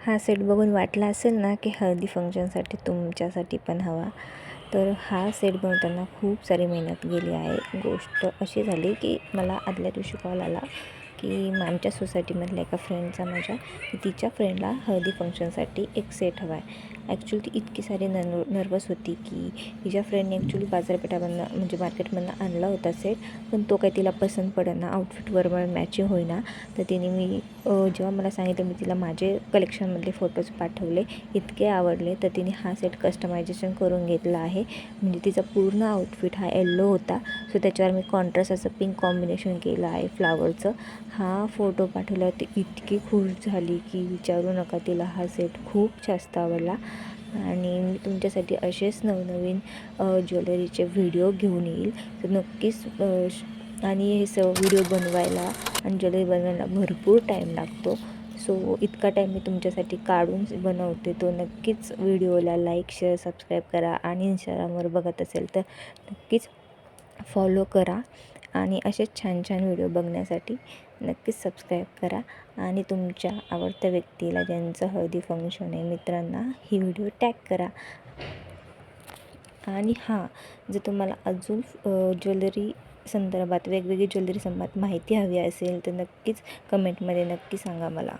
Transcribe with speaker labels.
Speaker 1: हा सेट बघून वाटला असेल ना की हळदी फंक्शनसाठी तुमच्यासाठी पण हवा. तर हा सेट बनवताना खूप सारी मेहनत गेली आहे. गोष्ट अशी झाली की मला आदल्या दिवशी कॉल आला की आमच्या सोसायटीमधल्या एका फ्रेंडचा माझ्या की तिच्या फ्रेंडला हळदी फंक्शनसाठी एक सेट हवा आहे ॲक्च्युली ती इतकी सारी नर्व नर्वस होती की तिच्या फ्रेंडने ॲक्च्युली बाजारपेठामधनं म्हणजे मार्केटमधनं आणला होता सेट पण तो काही तिला पसंत पडेना आउटफिटवर मॅचिंग होईना. तर तिने मी जेव्हा मला सांगितलं मी तिला माझे कलेक्शनमधले फोटोज पाठवले इतके आवडले तर तिने हा सेट कस्टमायझेशन करून घेतला आहे. म्हणजे तिचा पूर्ण आउटफिट हा येल्लो होता. सो त्याच्यावर मी कॉन्ट्रास्ट असं पिंक कॉम्बिनेशन केलं आहे फ्लावरचं हा फोटो पाठवला ती इतकी खुश झाली की विचारू नका तिला हा सेट खूप जास्त आवडला. आणि मी तुमच्यासाठी असेच नवनवीन ज्वेलरीचे व्हिडिओ घेऊन येईल. तर नक्कीच आणि हे सर्व व्हिडिओ बनवायला आणि ज्वेलरी बनवायला भरपूर टाईम लागतो. सो इतका टाईम मी तुमच्यासाठी काढून बनवते. तो नक्कीच व्हिडिओला लाईक शेअर सबस्क्राईब करा आणि इंस्टाग्रामवर बघत असेल तर नक्कीच फॉलो करा. आणि असेच छान छान व्हिडिओ बघण्यासाठी नक्कीच सबस्क्राईब करा. आणि तुमच्या आवडत्या व्यक्तीला ज्यांचं हळदी फंक्शन आहे मित्रांना ही व्हिडिओ टॅग करा. आणि हां जर तुम्हाला अजून ज्वेलरी संदर्भात वेगवेगळी ज्वेलरी संदर्भात माहिती हवी असेल तर नक्कीच कमेंटमध्ये नक्की सांगा मला.